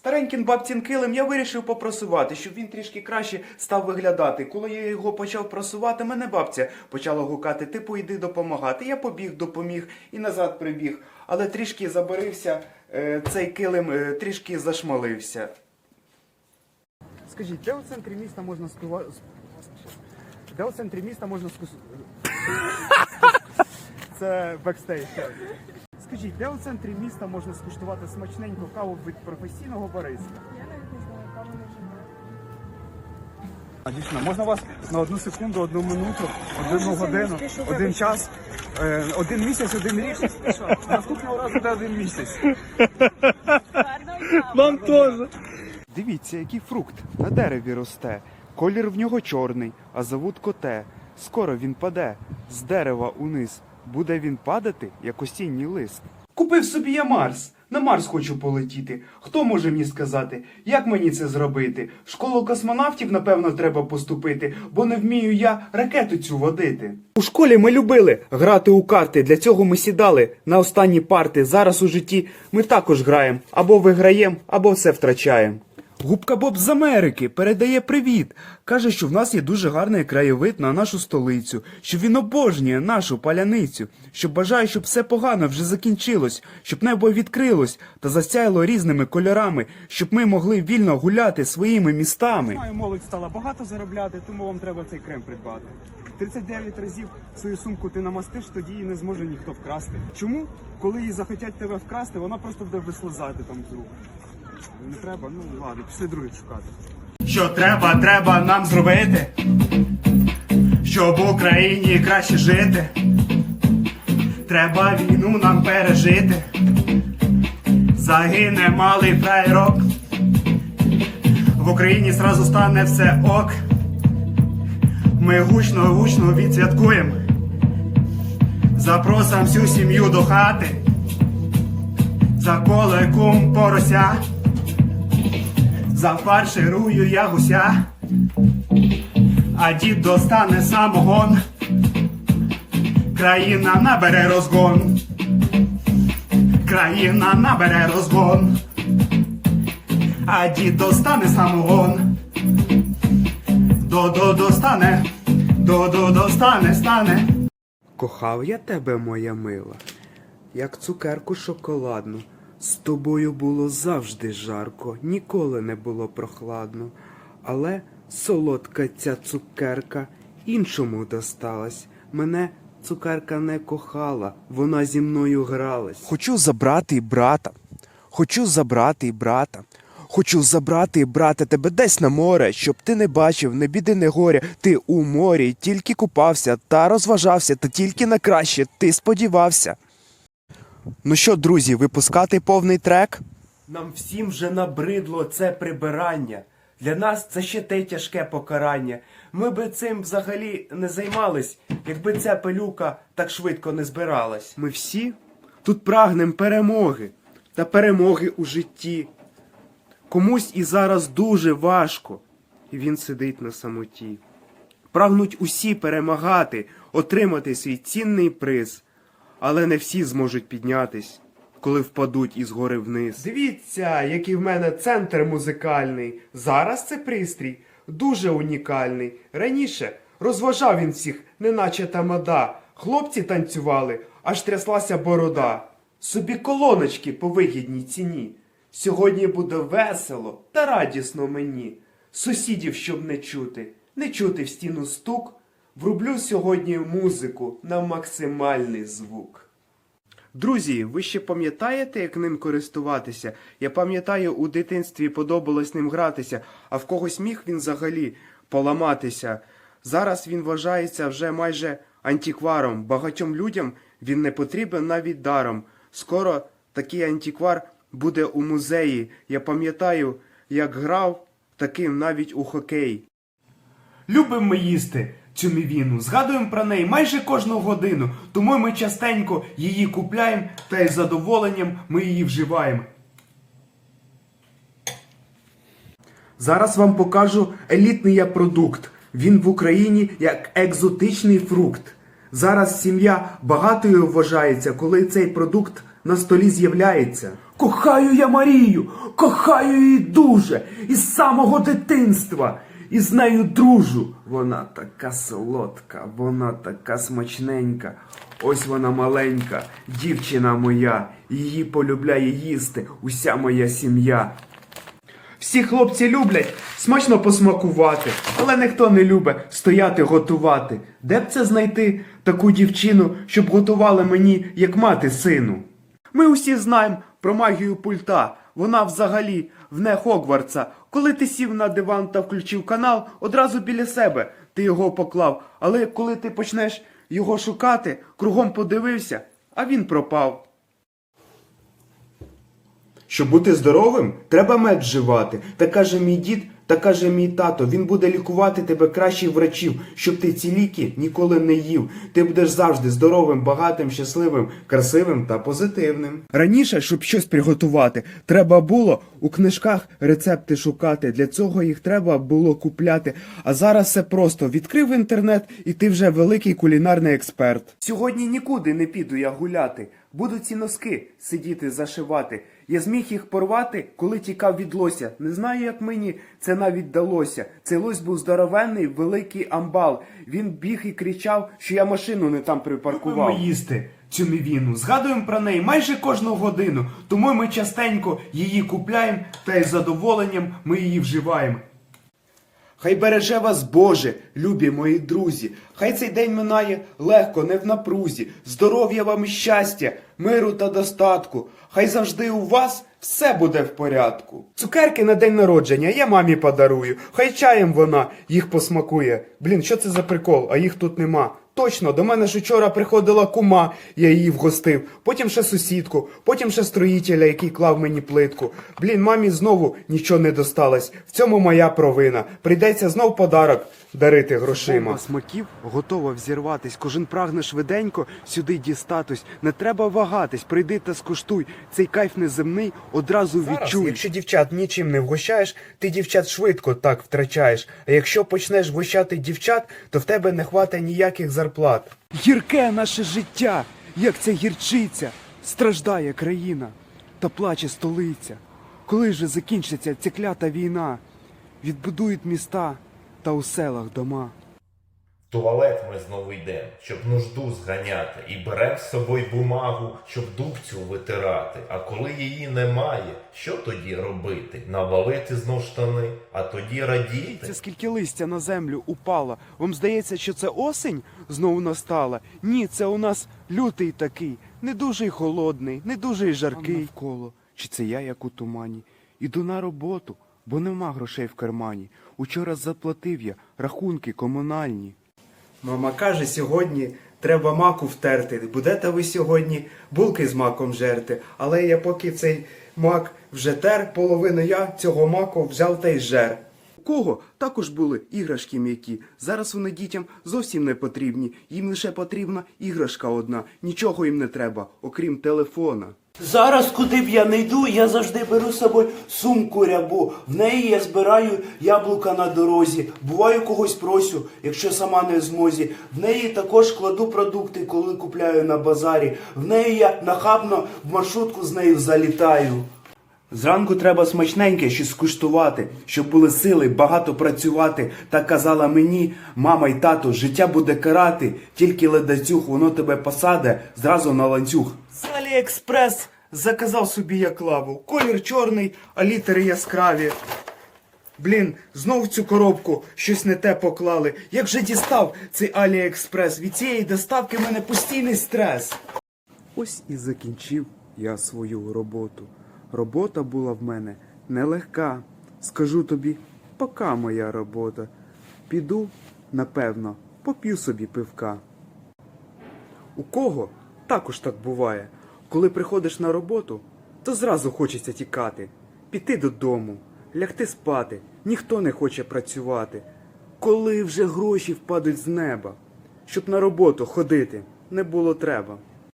Старенькін бабцін килим я вирішив попросувати, щоб він трішки краще став виглядати. Коли я його почав просувати, мене бабця почала гукати, ти поїди допомагати. Я побіг, допоміг і назад прибіг. Але трішки забарився, е, цей килим е, трішки зашмалився. Скажіть, де у центрі міста можна скува... Де у центрі міста можна скус... Це бекстейдж. Скажіть, де у центрі міста можна скуштувати смачненьку каву від професійного бариста? Я навіть не знаю, кого не живе. А дійсно, можна вас на одну секунду, одну минуту, одну годину, один час, е, один місяць, один рік. Наступного разу буде один місяць. Вам теж. Дивіться, який фрукт на дереві росте. Колір в нього чорний, а зовут коте. Скоро він паде з дерева униз. Буде він падати, як осінній лист. Купив собі я Марс. На Марс хочу полетіти. Хто може мені сказати, як мені це зробити? В школу космонавтів, напевно, треба поступити, бо не вмію я ракету цю водити. У школі ми любили грати у карти. Для цього ми сідали на останні парти. Зараз у житті ми також граємо. Або виграємо, або все втрачаємо. Губка Боб з Америки передає привіт. Каже, що в нас є дуже гарний краєвид на нашу столицю, що він обожнює нашу паляницю, що бажає, щоб все погано вже закінчилось, щоб небо відкрилось та засяяло різними кольорами, щоб ми могли вільно гуляти своїми містами. Знаю, молодь стала багато заробляти, тому вам треба цей крем придбати. 39 разів свою сумку ти намастиш, тоді її не зможе ніхто вкрасти. Чому? Коли її захотять тебе вкрасти, вона просто буде вислизати там з рук. Не треба, ну ладно, пішли других шукати. Що треба, треба нам зробити, щоб в Україні краще жити. Треба війну нам пережити. Загине малий фраєрок. В Україні зразу стане все ок. Ми гучно, гучно відсвяткуємо. Запросам всю сім'ю до хати. За колеком порося. Зафарширую я гуся, а дід достане самогон, країна набере розгон, країна набере розгон, а дід достане самогон, до-до достане, до-до достане, стане. Кохав я тебе, моя мила, як цукерку шоколадну. З тобою було завжди жарко, ніколи не було прохладно. Але солодка ця цукерка іншому досталась. Мене цукерка не кохала, вона зі мною гралась. Хочу забрати і брата, хочу забрати і брата. Хочу забрати і брата тебе десь на море, щоб ти не бачив, не біди, не горя. Ти у морі тільки купався та розважався, та тільки на краще ти сподівався. Ну що, друзі, випускати повний трек? Нам всім вже набридло це прибирання. Для нас це ще те тяжке покарання. Ми би цим взагалі не займались, якби ця пилюка так швидко не збиралась. Ми всі тут прагнем перемоги та перемоги у житті. Комусь і зараз дуже важко, і він сидить на самоті. Прагнуть усі перемагати, отримати свій цінний приз, але не всі зможуть піднятись, коли впадуть із гори вниз. Дивіться, який в мене центр музикальний. Зараз це пристрій дуже унікальний. Раніше розважав він всіх, неначе тамада. Хлопці танцювали, аж тряслася борода. Собі колоночки по вигідній ціні. Сьогодні буде весело та радісно мені. Сусідів, щоб не чути, не чути в стіну стук. Врублю сьогодні музику на максимальний звук. Друзі, ви ще пам'ятаєте, як ним користуватися? Я пам'ятаю, у дитинстві подобалось ним гратися, а в когось міг він взагалі поламатися. Зараз він вважається вже майже антикваром. Багатьом людям він не потрібен навіть даром. Скоро такий антиквар буде у музеї. Я пам'ятаю, як грав таким навіть у хокей. Любимо їсти цю мівіну, згадуємо про неї майже кожну годину, тому ми частенько її купляємо та із задоволенням ми її вживаємо. Зараз вам покажу елітний я продукт. Він в Україні як екзотичний фрукт. Зараз сім'я багатою вважається, коли цей продукт на столі з'являється. Кохаю я Марію, кохаю її дуже, із самого дитинства, і з нею дружу. Вона така солодка, вона така смачненька. Ось вона маленька, дівчина моя, її полюбляє їсти уся моя сім'я. Всі хлопці люблять смачно посмакувати, але ніхто не любить стояти готувати. Де б це знайти таку дівчину, щоб готувала мені, як мати сину? Ми усі знаємо про магію пульта. Вона взагалі вне Хогвартса. Коли ти сів на диван та включив канал, одразу біля себе ти його поклав. Але коли ти почнеш його шукати, кругом подивився, а він пропав. Щоб бути здоровим, треба мед вживати. Та каже мій дід, та каже мій тато, він буде лікувати тебе кращих врачів, щоб ти ці ліки ніколи не їв. Ти будеш завжди здоровим, багатим, щасливим, красивим та позитивним. Раніше, щоб щось приготувати, треба було у книжках рецепти шукати. Для цього їх треба було купляти. А зараз все просто відкрив інтернет, і ти вже великий кулінарний експерт. Сьогодні нікуди не піду я гуляти. Буду ці носки сидіти зашивати. Я зміг їх порвати, коли тікав від лося. Не знаю, як мені це навіть далося. Цей лось був здоровенний, великий амбал. Він біг і кричав, що я машину не там припаркував. Любимо їсти цю мівіну. Згадуємо про неї майже кожну годину. Тому ми частенько її купляємо та із задоволенням ми її вживаємо. Хай береже вас Боже, любі мої друзі. Хай цей день минає легко, не в напрузі. Здоров'я вам і щастя, миру та достатку. Хай завжди у вас все буде в порядку. Цукерки на день народження я мамі подарую. Хай чаєм вона їх посмакує. Блін, що це за прикол, а їх тут нема. Точно, до мене ж вчора приходила кума, я її вгостив, потім ще сусідку, потім ще строїтеля, який клав мені плитку. Блін, мамі знову нічого не досталось. В цьому моя провина. Прийдеться знов подарок дарити грошима. Бомба смаків готова взірватись. Кожен прагне швиденько сюди дістатись. Не треба вагатись, прийди та скуштуй. Цей кайф неземний одразу Зараз, відчуй. якщо дівчат нічим не вгощаєш, ти дівчат швидко так втрачаєш. А якщо почнеш вгощати дівчат, то в тебе не хватає ніяких зарплат. Гірке наше життя, як ця гірчиця, страждає країна та плаче столиця. Коли же закінчиться ця клята війна, відбудують міста та у селах дома. В туалет ми знову йдемо, щоб нужду зганяти, і берем з собою бумагу, щоб дубцю витирати. А коли її немає, що тоді робити? Навалити знов штани, а тоді радіти. Це скільки листя на землю упало. Вам здається, що це осінь знову настала? Ні, це у нас лютий такий, не дуже й холодний, не дуже й жаркий. навколо. Чи це я, як у тумані? Іду на роботу, бо нема грошей в кармані. Учора заплатив я рахунки комунальні. Мама каже, сьогодні треба маку втерти. Будете ви сьогодні булки з маком жерти. Але я поки цей мак вже тер, половину я цього маку взяв та й жер. У кого також були іграшки м'які. Зараз вони дітям зовсім не потрібні. Їм лише потрібна іграшка одна. Нічого їм не треба, окрім телефона. Зараз, куди б я не йду, я завжди беру з собою сумку рябу. В неї я збираю яблука на дорозі. Буваю когось просю, якщо сама не в змозі. В неї також кладу продукти, коли купляю на базарі. В неї я нахабно в маршрутку з нею залітаю. Зранку треба смачненьке щось скуштувати, щоб були сили багато працювати. Так казала мені мама й тато, життя буде карати, тільки ледацюг, воно тебе посаде зразу на ланцюг. З Аліекспрес заказав собі я клаву. Колір чорний, а літери яскраві. Блін, знов в цю коробку щось не те поклали. Як же дістав цей Аліекспрес? Від цієї доставки в мене постійний стрес. Ось і закінчив я свою роботу. Робота була в мене нелегка. Скажу тобі, пока моя робота. Піду, напевно, поп'ю собі пивка. У кого також так буває. Коли приходиш на роботу, то зразу хочеться тікати, піти додому, лягти спати, ніхто не хоче працювати. Коли вже гроші впадуть з неба, щоб на роботу ходити не було треба.